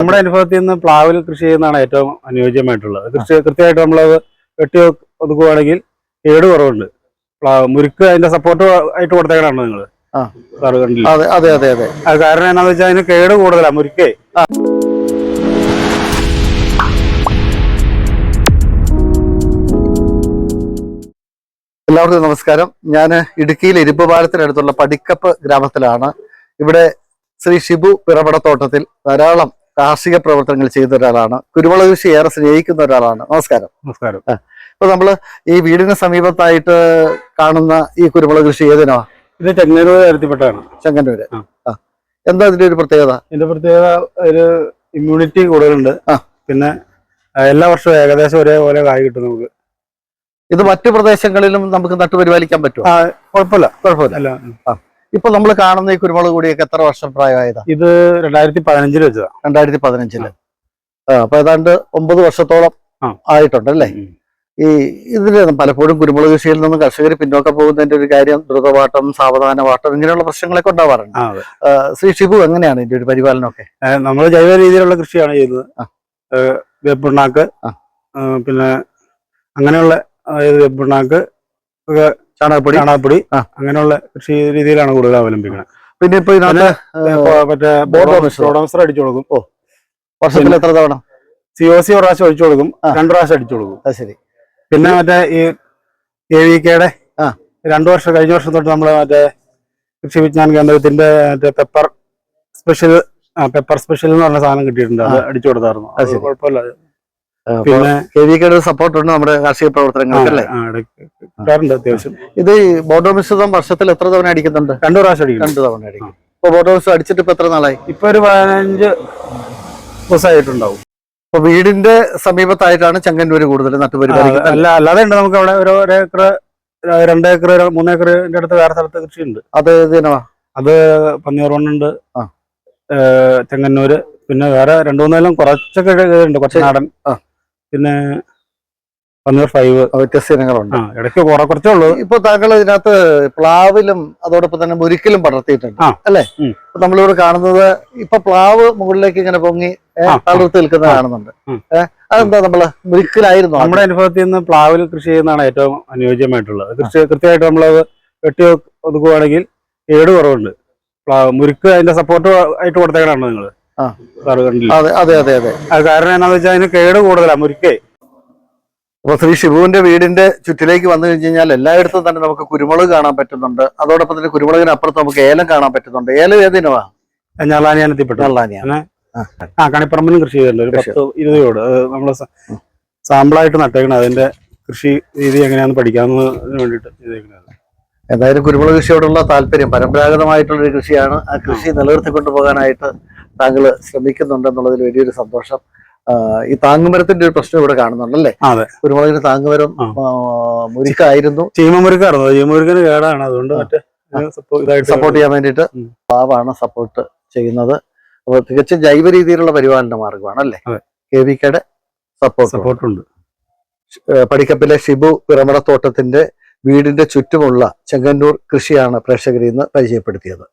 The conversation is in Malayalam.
നമ്മുടെ അനുഭവത്തിൽ നിന്ന് പ്ലാവിൽ കൃഷി ചെയ്യുന്നതാണ് ഏറ്റവും അനുയോജ്യമായിട്ടുള്ളത്. കൃഷി കൃത്യമായിട്ട് നമ്മളത് വെട്ടി ഒതുക്കുവാണെങ്കിൽ കേട് കുറവുണ്ട്. പ്ലാവ് മുരുക്ക് അതിന്റെ സപ്പോർട്ട് ആയിട്ട് കൊടുത്തേക്കാണോ നിങ്ങൾ അതെ അതെ അതെ അതെ. കാരണം എന്നാന്ന് വെച്ചാൽ അതിന് കേട് കൂടുതലാണ് മുരുക്കേ. എല്ലാവർക്കും നമസ്കാരം. ഞാൻ ഇടുക്കിയിൽ ഇരുമ്പ് പാലത്തിനടുത്തുള്ള പടിക്കപ്പ് ഗ്രാമത്തിലാണ്. ഇവിടെ ശ്രീ ഷിബു പിറവടത്തോട്ടത്തിൽ ധാരാളം കാർഷിക പ്രവർത്തനങ്ങൾ ചെയ്യുന്ന ഒരാളാണ്. കുരുമുളക് കൃഷി ഏറെ സ്നേഹിക്കുന്ന ഒരാളാണ്. നമസ്കാരം. നമസ്കാരം. ഇപ്പൊ നമ്മൾ ഈ വീടിന് സമീപത്തായിട്ട് കാണുന്ന ഈ കുരുമുളക് കൃഷി ഏതിനാ ഇത് ചെങ്ങന്നൂർ അരുത്തിപ്പെട്ടാണ് ചെങ്ങന്നൂര്. എന്താ ഇതിന്റെ ഒരു പ്രത്യേകത? ഇതിന്റെ പ്രത്യേകത ഒരു ഇമ്മ്യൂണിറ്റി കൂടുതലുണ്ട്. പിന്നെ എല്ലാ വർഷവും ഏകദേശം ഒരേപോലെ കായ് കിട്ടും നമുക്ക്. ഇത് മറ്റു പ്രദേശങ്ങളിലും നമുക്ക് നട്ടുപരിപാലിക്കാൻ പറ്റും കുഴപ്പമില്ല. കുഴപ്പമില്ല. ഇപ്പൊ നമ്മൾ കാണുന്ന ഈ കുരുമുളക് കൂടിയൊക്കെ എത്ര വർഷം പ്രായമായതാ? ഇത് രണ്ടായിരത്തി പതിനഞ്ചിൽ വെച്ചതാ. രണ്ടായിരത്തി പതിനഞ്ചിൽ. അപ്പൊ ഏതാണ്ട് ഒമ്പത് വർഷത്തോളം ആയിട്ടുണ്ട് അല്ലേ ഈ ഇതിന് പലപ്പോഴും കുരുമുളക് കൃഷിയിൽ നിന്ന് കർഷകർ പിന്നോക്കം പോകുന്നതിന്റെ ഒരു കാര്യം ദ്രുതവാട്ടം സാവധാനവാട്ടം ഇങ്ങനെയുള്ള പ്രശ്നങ്ങളൊക്കെ ഉണ്ടാവാറുണ്ട്. ശ്രീ ഷിബു എങ്ങനെയാണ് ഇതിന്റെ ഒരു പരിപാലനമൊക്കെ? നമ്മൾ ജൈവ രീതിയിലുള്ള കൃഷിയാണ് ചെയ്യുന്നത്. വേപ്പിണ്ണാക്ക് പിന്നെ അങ്ങനെയുള്ള അതായത് വേപ്പിണ്ണാക്ക് ഒക്കെ ചാണകപ്പൊടി. ചാണകപ്പൊടി. അങ്ങനെയുള്ള കൃഷി രീതിയിലാണ് കൂടുതൽ അവലംബിക്കുന്നത് പിന്നെ ഇപ്പൊ മറ്റേ. അടിച്ചു കൊടുക്കും. ഓ. വർഷത്തിൽ എത്ര തവണ? സി ഒ സി ഒരു പ്രാവശ്യം ഒഴിച്ചു കൊടുക്കും. രണ്ടു പ്രാവശ്യം അടിച്ചു കൊടുക്കും. അത് ശരി. പിന്നെ മറ്റേ ഈ എ വി കെയുടെ. രണ്ടു വർഷം കഴിഞ്ഞ വർഷം തൊട്ട് നമ്മൾ മറ്റേ കൃഷി വിജ്ഞാന കേന്ദ്രത്തിന്റെ മറ്റേ പെപ്പർ സ്പെഷ്യൽ പെപ്പർ സ്പെഷ്യൽ എന്ന് പറഞ്ഞ സാധനം കിട്ടിയിട്ടുണ്ട്. അത് അടിച്ചു കൊടുത്തായിരുന്നു. അത്. കുഴപ്പമില്ല. പിന്നെ കെ വി കെയുടെ സപ്പോർട്ട് ഉണ്ട് നമ്മുടെ കാർഷിക പ്രവർത്തനങ്ങൾക്ക് അല്ലേ? കിട്ടാറുണ്ട് അത്യാവശ്യം. ഇത് ബോട്ടോ മിശ്രിതം വർഷത്തിൽ എത്ര തവണ അടിക്കുന്നുണ്ട്? രണ്ടു പ്രാവശ്യം അടിക്കും രണ്ടു തവണ അടിക്കും. ഇപ്പൊ ബോട്ടോ മിശ്രിതം അടിച്ചിട്ട് ഇപ്പൊ എത്ര നാളായി? ഇപ്പൊ ഒരു പതിനഞ്ച് ദിവസമായിട്ടുണ്ടാവും. ഇപ്പൊ വീടിന്റെ സമീപത്തായിട്ടാണ് ചെങ്ങന്നൂര് കൂടുതൽ നട്ടുപരിപാടി അല്ല? അല്ലാതെ ഉണ്ട്. നമുക്ക് അവിടെ ഒരു ഒരു ഏക്കർ രണ്ട് ഏക്കർ മൂന്ന് ഏക്കറിന്റെ അടുത്ത് വേറെ സ്ഥലത്ത് കൃഷിയുണ്ട്. അത് ഇതിനവാ അത് പന്നിയൂർ മണ്ണുണ്ട് ചെങ്ങന്നൂര്. പിന്നെ വേറെ രണ്ടു മൂന്നെല്ലാം കുറച്ചൊക്കെ ഉണ്ട്. കുറച്ച് നാടൻ. പിന്നെ പന്നിയൂർ ഫൈവ് വ്യത്യസ്ത ഇനങ്ങളുണ്ട്. ഇടയ്ക്ക് കുറെ കുറച്ചേ ഉള്ളൂ. ഇപ്പൊ താങ്കൾ ഇതിനകത്ത് പ്ലാവിലും അതോടൊപ്പം തന്നെ മുരിക്കലും പടർത്തിയിട്ടുണ്ട് അല്ലെ. ഇപ്പൊ നമ്മളിവിടെ കാണുന്നത് ഇപ്പൊ പ്ലാവ് മുകളിലേക്ക് ഇങ്ങനെ പൊങ്ങി തളർത്തി. നിൽക്കുന്നത് കാണുന്നുണ്ട്. അതെന്താ നമ്മൾ മുരിക്കലായിരുന്നു നമ്മുടെ അനുഭവത്തിൽ നിന്ന് പ്ലാവിൽ കൃഷി ചെയ്യുന്നതാണ് ഏറ്റവും അനുയോജ്യമായിട്ടുള്ളത്. കൃഷി കൃത്യമായിട്ട് നമ്മളത് വെട്ടി ഒതുക്കുവാണെങ്കിൽ കേട് കുറവുണ്ട്. പ്ലാവ് മുരുക്ക് അതിന്റെ സപ്പോർട്ട് ആയിട്ട് കൊടുത്തേക്കാണോ നിങ്ങൾ. അതെ അതെ അത് കാരണം എന്താണെന്ന് വെച്ചാൽ അതിന് കേട് കൂടുതലാണ് മുരുക്കേ. അപ്പൊ ശ്രീ ഷിബുവിന്റെ വീടിന്റെ ചുറ്റിലേക്ക് വന്നു കഴിഞ്ഞ് കഴിഞ്ഞാൽ എല്ലായിടത്തും തന്നെ നമുക്ക് കുരുമുളക് കാണാൻ പറ്റുന്നുണ്ട്. അതോടൊപ്പം തന്നെ കുരുമുളകിനപ്പുറത്ത് നമുക്ക് ഏലം കാണാൻ പറ്റുന്നുണ്ട്. ഏലം ഏതിനവാ ഞാളാനിയാനെത്തിപ്പെട്ടു ആ. കണിപ്പറമ്പിലും കൃഷി ചെയ്തല്ലോ ഒരു. പത്ത് ഇരുപത് നമ്മൾ സാമ്പിളായിട്ട് നട്ടേക്കണം അതിന്റെ കൃഷി രീതി എങ്ങനെയാണെന്ന് പഠിക്കാവുന്നതിന് വേണ്ടിട്ട് ചെയ്തേക്കുന്നത് എന്തായാലും കുരുമുളക് കൃഷിയോടുള്ള താല്പര്യം പരമ്പരാഗതമായിട്ടുള്ള ഒരു കൃഷിയാണ്. ആ കൃഷി നിലനിർത്തിക്കൊണ്ടു പോകാനായിട്ട് താങ്കൾ ശ്രമിക്കുന്നുണ്ടെന്നുള്ളതിൽ വലിയൊരു സന്തോഷം. ഈ താങ്ങുമരത്തിന്റെ ഒരു പ്രശ്നം ഇവിടെ കാണുന്നുണ്ടല്ലേ? അതെ. കുരുമുളകിന് താങ്ങുമരം മുരിക്കായിരുന്നു. ചീമമുരുക്കായിരുന്നു. ചീമമുരുക്കിന് കേടാണ്. അതുകൊണ്ട്. മറ്റേ സപ്പോർട്ട് ചെയ്യാൻ വേണ്ടിയിട്ട്. പാവാണ് സപ്പോർട്ട് ചെയ്യുന്നത്. അപ്പോൾ തികച്ചും ജൈവ രീതിയിലുള്ള പരിപാലന മാർഗമാണ് അല്ലേ കെ വി കെയുടെ സപ്പോർട്ട് സപ്പോർട്ടുണ്ട് പടിക്കപ്പിലെ ഷിബു പിറമടത്തോട്ടത്തിന്റെ വീടിന്റെ ചുറ്റുമുള്ള ചെങ്ങന്നൂർ കൃഷിയാണ് പ്രേക്ഷകരിൽ നിന്ന് പരിചയപ്പെടുത്തിയത്.